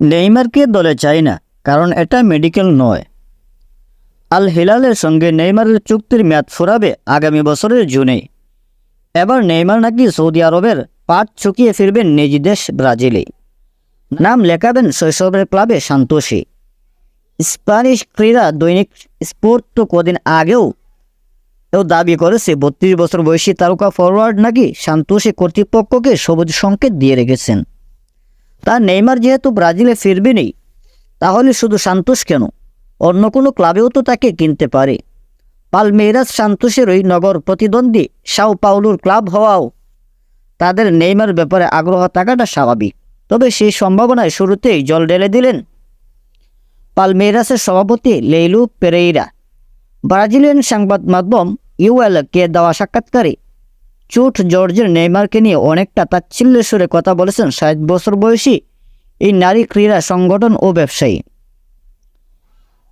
নেইমারকে দলে চাই না, কারণ এটা মেডিকেল নয়। আল হিলালের সঙ্গে নেইমারের চুক্তির মেয়াদ ফুরাবে আগামী বছরের জুনে। এবার নেইমার নাকি সৌদি আরবের পাট চুকিয়ে ফিরবেন নিজ দেশ ব্রাজিলে। নাম লেখাবেন শৈশবের ক্লাবে সান্তোষী। স্প্যানিশ ক্রীড়া দৈনিক স্পোর্ট তো কদিন আগেও এও দাবি করেছে, বত্রিশ বছর বয়সী তারকা ফরওয়ার্ড নাকি সান্তোষী কর্তৃপক্ষকে সবুজ সংকেত দিয়ে রেখেছেন। তার নেইমার যেহেতু ব্রাজিলে ফিরবেনি তাহলে শুধু সান্তোষ কেন? অন্য কোনো ক্লাবেও তো তাকে কিনতে পারে। পালমেইরাস সান্তোষেরই নগর প্রতিদ্বন্দ্বী সাও পাউলুর ক্লাব হওয়াও তাদের নেইমার ব্যাপারে আগ্রহ থাকাটা স্বাভাবিক। তবে সেই সম্ভাবনায় শুরুতেই জল ঢেলে দিলেন পালমেইরাসের সভাপতি লেইলু পেরেইরা। ব্রাজিলিয়ান সংবাদ মাধ্যম ইউএলকে দেওয়া সাক্ষাৎকারে চুট জর্জের নেইমারকে নিয়ে অনেকটা তাচ্ছিল্যের সুরে কথা বলেছেন ষাট বছর বয়সী এই নারী ক্রীড়া সংগঠন ও ব্যবসায়ী।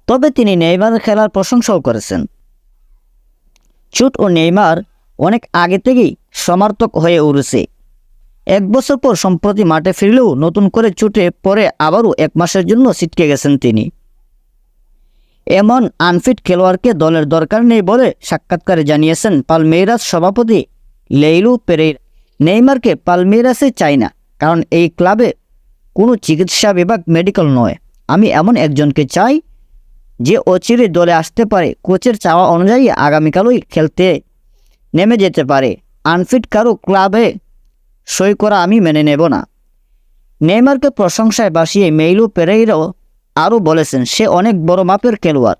তবে তিনি নেইমার খেলার প্রশংসাও করেছেন। চুট ও নেইমার অনেক আগে থেকেই সমার্থক হয়ে উঠেছে। এক বছর পর সম্প্রতি মাঠে ফিরলেও নতুন করে চুটে পরে আবারও এক মাসের জন্য ছিটকে গেছেন তিনি। এমন আনফিট খেলোয়াড়কে দলের দরকার নেই বলে সাক্ষাৎকারে জানিয়েছেন পালমেইরাস সভাপতি লেইলু পেরেইরা। নেইমারকে পালমেইরাসে চাই না, কারণ এই ক্লাবে কোনো চিকিৎসা বিভাগ মেডিকেল নয়। আমি এমন একজনকে চাই যে অচিরে দলে আসতে পারে, কোচের চাওয়া অনুযায়ী আগামীকালই খেলতে নেমে যেতে পারে। আনফিট কারও ক্লাবে সই করা আমি মেনে নেব না। নেইমারকে প্রশংসায় বাসিয়ে মেইলু পেরেইরাও আরও বলেছেন, সে অনেক বড় মাপের খেলোয়াড়,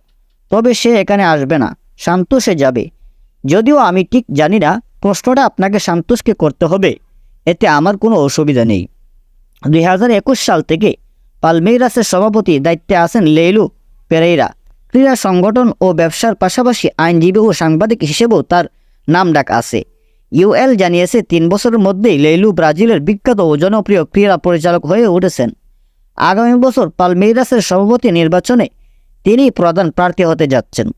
তবে সে এখানে আসবে না সান্তোষে যাবে। যদিও আমি ঠিক জানি না প্রশ্নটা আপনাকে সান্তোষকে করতে হবে। এতে আমার কোনো অসুবিধা নেই। দুই হাজার একুশ সাল থেকে পালমেইরাসের সভাপতি দায়িত্বে আছেন লেইলু পেরেইরা। ক্রীড়া সংগঠন ও ব্যবসার পাশাপাশি আইনজীবী ও সাংবাদিক হিসেবেও তার নাম ডাক আছে। ইউএল জানিয়েছে, তিন বছরের মধ্যেই লেইলু ব্রাজিলের বিখ্যাত ও জনপ্রিয় ক্রীড়া পরিচালক হয়ে উঠেছেন। আগামী বছর পালমেইরাসের সভাপতি নির্বাচনে তিনি প্রধান প্রার্থী হতে যাচ্ছেন।